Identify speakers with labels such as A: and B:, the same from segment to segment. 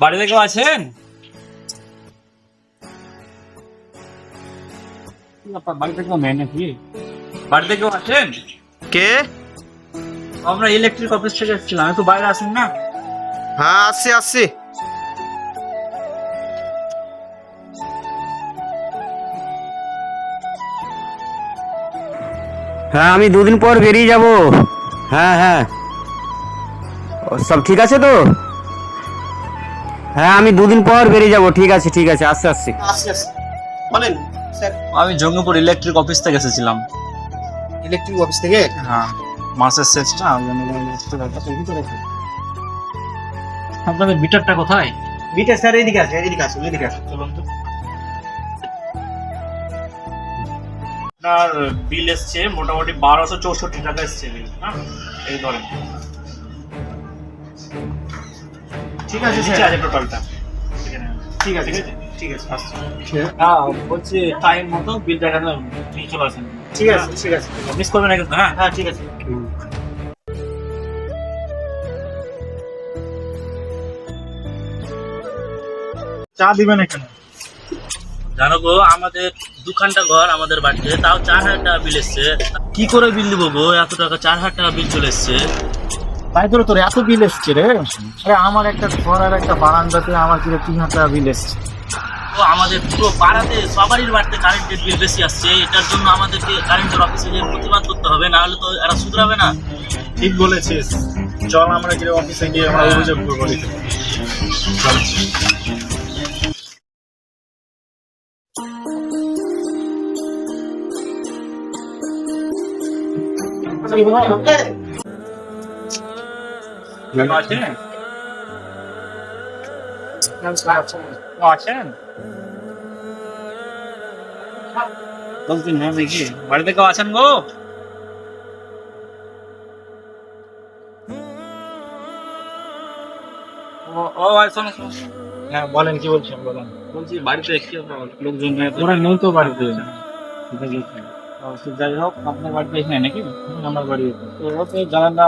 A: বাড়িতে কেউ আছেন? বাড়িতে কেউ নেই নাকি? বাড়িতে কেউ আছেন?
B: কে?
A: আমরা ইলেকট্রিক অফিস থেকে এসেছিলাম একটু বাইরে আসুন না।
B: হ্যাঁ আসছি আসছি।
C: হ্যাঁ আমি দুদিন পর বেরিয়ে যাব। হ্যাঁ হ্যাঁ। ও, সব ঠিক আছে তো? হ্যাঁ আমি দুদিন পর বেরিয়ে যাব। ঠিক আছে ঠিক আছে আস্তে আস্তে
B: আসছি আসছি। বলেন স্যার।
A: আমি জঙ্গিপুর ইলেকট্রিক অফিস থেকে এসেছিলাম।
B: ইলেকট্রিক অফিস থেকে?
A: হ্যাঁ মাসের শেষটা আপনাদের মিটারটা কোথায়?
B: বিটা স্যার এদিকে আছে এদিকে আছে এদিকে আছে
A: চলুন তো। আপনার বিল এসছে মোটামুটি বারোশো চৌষট্টি টাকা এসছে বিল হ্যাঁ? এই ধরেন।
B: ঠিক আছে
A: নিচে আছে টোটালটা।
B: ঠিক আছে
A: ঠিক আছে?
B: ঠিক আছে।
A: হ্যাঁ বলছি টাইম মতো নিয়ে চলে আসেন।
B: ঠিক আছে ঠিক আছে।
A: মিস করবেন না কিন্তু হ্যাঁ?
B: হ্যাঁ ঠিক আছে।
A: চা দিবেন এখানে? জানো গো আমাদের দুখানটা ঘর আমাদের বাড়িতে তাও চার হাজার টাকা বিল এসছে। কি করে বিল দিব গো? এত টাকা চার হাজার টাকা বিল চলে এসছে।
D: তাই তোর তোর এত বিল এসছে রে। আরে আমার একটা ঘর আর একটা বারান্দাতে আমার কিলো তিন হাজার টাকা বিল এসছে।
A: তো আমাদের পুরো পাড়াতে সবারই বাড়িতে কারেন্টের বিল বেশি আসছে এটার জন্য আমাদেরকে কারেন্টের অফিসে গিয়ে প্রতিবাদ করতে হবে না হলে তো এরা শুধরাবে না।
D: ঠিক বলেছিস। চল আমরা গিয়ে অফিসে গিয়ে আমরা অভিযোগ করব।
A: কেউ আছেন আছেন বলছি না দেখি বাড়িতে কেউ আছেন গো ও শোনো।
D: হ্যাঁ বলেন কি বলছেন বলেন।
A: বলছি বাড়িতে লোকজন
D: ওরা নেই তো বাড়িতে।
A: যাই হোক, আপনার বাড়িতে নাকি?
D: আমার বাড়ি
A: তো জানেন না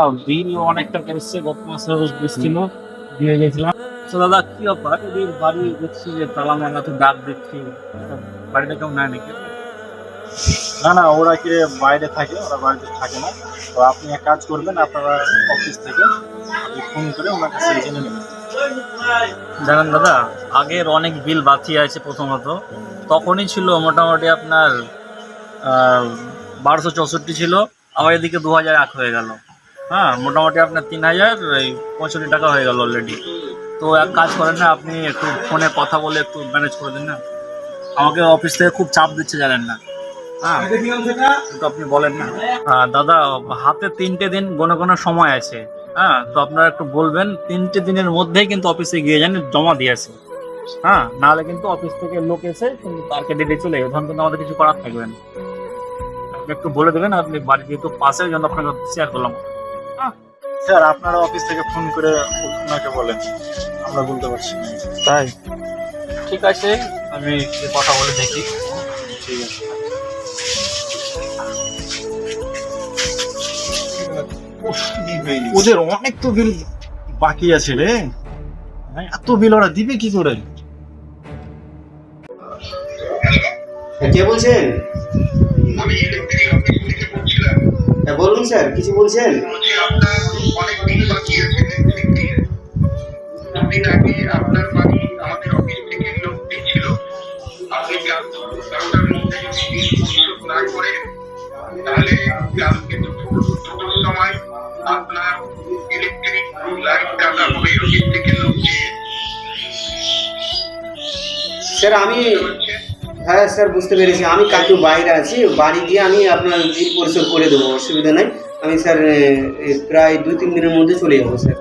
A: অনেকটা গত দিয়ে তো দাদা, কি বাড়ি দেখছি যে ডাক দেখছি। কেউ
D: না না, ওরা কি বাইরে থাকে, ওরা বাড়িতে থাকে না। তো আপনি এক কাজ করবেন, আপনারা অফিস থেকে ফোন করে ওনার কাছে জেনে নেবেন।
A: জানেন দাদা, আগের অনেক বিল বাকি আছে প্রথমত। তখনই ছিল মোটামুটি আপনার বারোশো চৌষট্টি ছিল আবার এদিকে দু হাজার এক হয়ে গেল। হ্যাঁ মোটামুটি আপনার তিন হাজার এই পঁয়ষট্টি টাকা হয়ে গেল অলরেডি তো এক কাজ করেন না আপনি একটু ফোনে কথা বলে একটু ম্যানেজ করে দিন না। আমাকে অফিস থেকে খুব চাপ দিচ্ছে জানেন না। হ্যাঁ আপনি বলেন না। আহ, দাদা হাতে তিনটে দিন কোনো কোনো সময় আছে। হ্যাঁ তো আপনারা একটু বলবেন তিনটে দিনের মধ্যেই কিন্তু অফিসে গিয়ে জানেন জমা দিয়ে আসে হ্যাঁ নাহলে কিন্তু অফিস থেকে লোক এসে কিন্তু তাকে ডেটে চলে যাবে। তখন কিন্তু আমাদের কিছু করার থাকবে না। একটু বলে দেবেন আপনি বাড়ি যেহেতু পাশে ওই জন্য আপনাকে শেয়ার করলাম।
D: স্যার আপনারা অফিস থেকে ফোন করে ওনাকে বলেন আমরা বলতে পারছি
A: তাই? ঠিক আছে আমি কথা বলে দেখি।
D: ঠিক আছে। ওদের অনেক তো বিল বাকি আছে রে। হ্যাঁ, এত বিল ওরা দিবে কি করে?
B: কে বলছেন? হ্যাঁ বলুন স্যার কিছু বলছেন?
E: আপনার বাড়ি আমাদের অফিস থেকে লোক দিচ্ছিল আপনি কাল দশটার মধ্যে যদি পরিশোধ না করে তাহলে কালকে দুপুর দুটোর সময় আপনার ইলেকট্রিক লাইট কাটা হবে অফিস থেকে লোক দিয়ে
B: স্যার আমি হ্যাঁ স্যার বুঝতে পেরেছি। আমি কাকু বাইরে আছি। বাড়ি গিয়ে আমি আপনার বিল পরিশোধ করে দেবো অসুবিধা নাই। আমি স্যার প্রায় দুই তিন দিনের মধ্যে চলে যাব স্যার।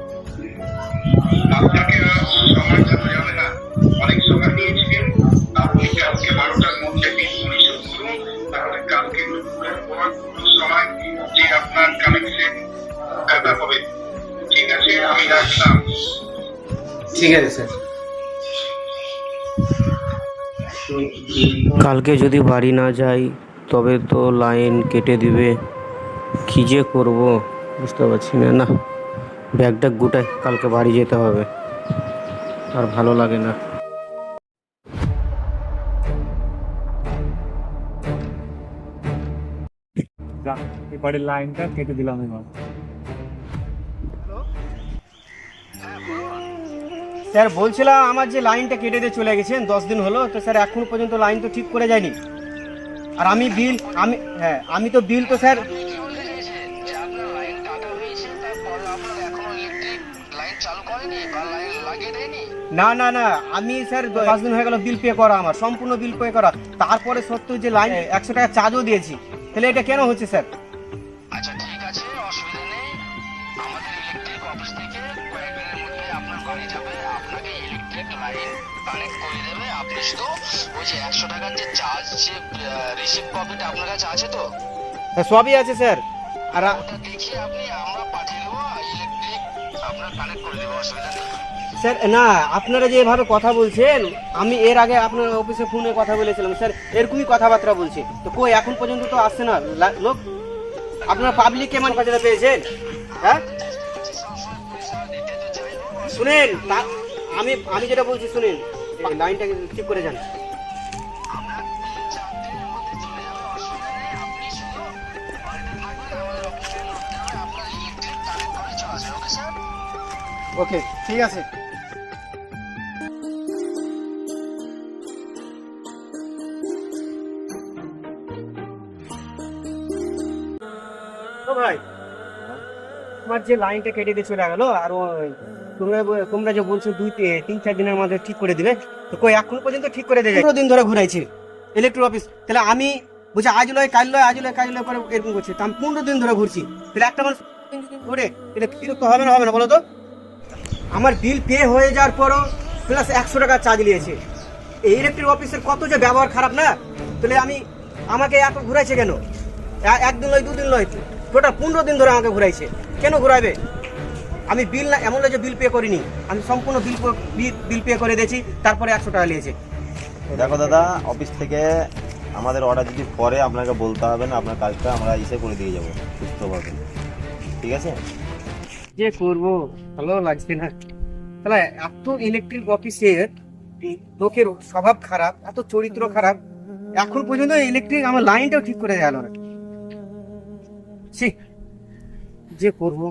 E: আপনার কানেকশন হবে। আছে আমি রাখলাম।
B: ঠিক আছে স্যার।
C: কালকে যদি বাড়ি না যাই, তবে তো লাইন কেটে দিবে। কী যে করব, বুঝতে পারছি না। না, ব্যাগটা গুটাই, কালকে বাড়ি যেতে হবে। আর ভালো লাগে না।
A: এবারে লাইনটা কেটে দিলাম এবার।
B: স্যার বলছিলাম আমার যে লাইনটা কেটে দিয়ে চলে গেছেন দশ দিন হলো তো স্যার এখন পর্যন্ত লাইন তো ঠিক করে যায়নি। আর আমি বিল আমি হ্যাঁ আমি তো বিল তো স্যার না না না আমি স্যার দ- পাঁচ দিন হয়ে গেল বিল পে করা আমার সম্পূর্ণ বিল পে করা। তারপরে সত্ত্বেও যে লাইন একশো টাকা চার্জও দিয়েছি তাহলে এটা কেন হচ্ছে স্যার?
E: লাইন কানেক্ট করে দেবে। আপনি শুধু ওই যে একশো টাকার যে চার্জ যে রিসিভ কপিটা আপনার কাছে আছে তো?
B: হ্যাঁ, সবই আছে স্যার। আর
E: ওটা দেখিয়ে আপনি আমরা পাঠিয়ে দেবো ইলেকট্রিক আপনার কানেক্ট করে দেবো অসুবিধা নেই।
B: স্যার না আপনারা যে এভাবে কথা বলছেন আমি এর আগে আপনার অফিসে ফোনে কথা বলেছিলাম। স্যার এরকমই কথাবার্তা বলছে। তো কই এখন পর্যন্ত তো আসছে না লোক? আপনারা পাবলিক কেমন কাজটা পেয়েছেন? হ্যাঁ? শুনেন আমি আমি যেটা বলছি শুনেন এই লাইনটাকে ঠিক করে যান। ওকে ঠিক আছে। ও ভাই তোমার যে লাইনটা কেটে দিয়ে চলে গেল আর ওই তোমরা তোমরা যে বলছো দুই তিন চার দিনের মধ্যে ঠিক করে দিবে, তো কই, এখন পর্যন্ত ঠিক করে দেয় পনেরো দিন ধরে ঘুরাইছে ইলেকট্রিক অফিস তাহলে আমি বলছি, আজ লয়, কাল লয়, আজ লয়, কাল লয় পরে এরকম করছে। তা আমি পনেরো দিন ধরে ঘুরছি। তাহলে একটা মানুষ ঘুরে এটা বিরক্ত হবে না হবে না, বলো তো। আমার বিল পে হয়ে যাওয়ার পরও প্লাস একশো টাকা চার্জ নিয়েছে। এই ইলেকট্রিক অফিসের কত যে ব্যবহার খারাপ না? তাহলে আমি আমাকে এত ঘুরাইছে কেন? একদিন নয় দুদিন নয় টোটাল পনেরো দিন ধরে আমাকে ঘুরাইছে। কেন ঘুরাইবে? আমি বিল না এমন যে বিল পে করিনি। আমি সম্পূর্ণ বিল বিল পে করে দিয়েছি তারপরে একশো টাকা নিয়েছে।
F: দেখো দাদা অফিস থেকে আমাদের অর্ডার যদি পরে আপনাকে বলতে হবে না আপনার কাজটা আমরা এসে করে দিয়ে যাব সুস্থভাবে। ঠিক আছে?
B: যে করব ভালো লাগছে না। তাহলে এত ইলেকট্রিক অফিসের লোকের স্বভাব খারাপ এত চরিত্র খারাপ এখন পর্যন্ত ইলেকট্রিক আমার লাইনটাও ঠিক করে গেল না। যে করব।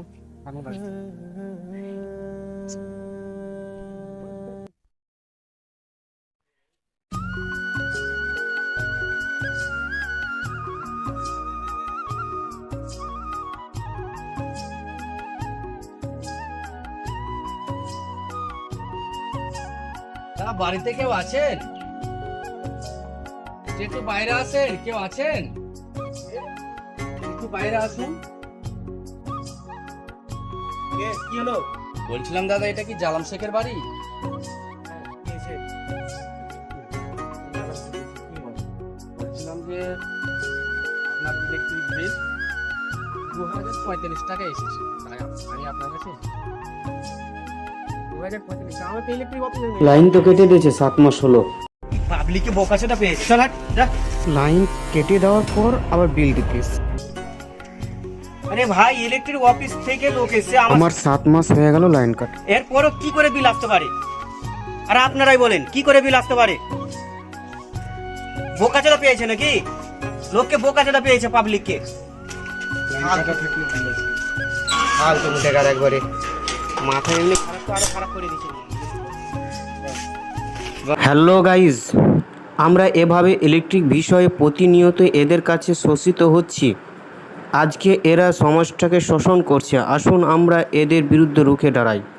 G: বাড়িতে কেউ আছেন? একটু বাইরে আছেন কেউ আছেন? একটু বাইরে আসুন।
B: কে, কি হলো?
G: বলছিলাম দাদা এটা কি জালাম শেখের বাড়ি? বলছিলাম যে আপনার ইলেকট্রিক বিল দু হাজার পঁয়তাল্লিশ টাকা এসেছে। আমি আপনার কাছে।
C: লাইন তো কেটে দিয়েছে সাত মাস হলো।
B: পাবলিকে পেয়েছে।
C: লাইন কেটে দেওয়ার পর আবার বিল দিতিস
B: আরে ভাই ইলেকট্রিক অফিস থেকে লোক এসে আমার
C: সাত মাস হয়ে গেল লাইন কাট
B: এরপরও কি করে বিল আসতে পারে? আর আপনারাই বলেন কি করে বিল আসতে পারে? বোকাচোদা পেয়েছে নাকি? লোককে বোকাচোদা পেয়েছে পাবলিককে ফালতু মুটেকার একবারে। মাথা এমনি খারাপ তো আরও খারাপ করে দিচ্ছে
C: হ্যালো গাইজ আমরা এভাবে ইলেকট্রিক বিষয়ে প্রতিনিয়ত এদের কাছে শোষিত হচ্ছি। আজকে এরা সমাজটাকে শোষণ করছে। আসুন আমরা এদের বিরুদ্ধে রুখে দাঁড়াই।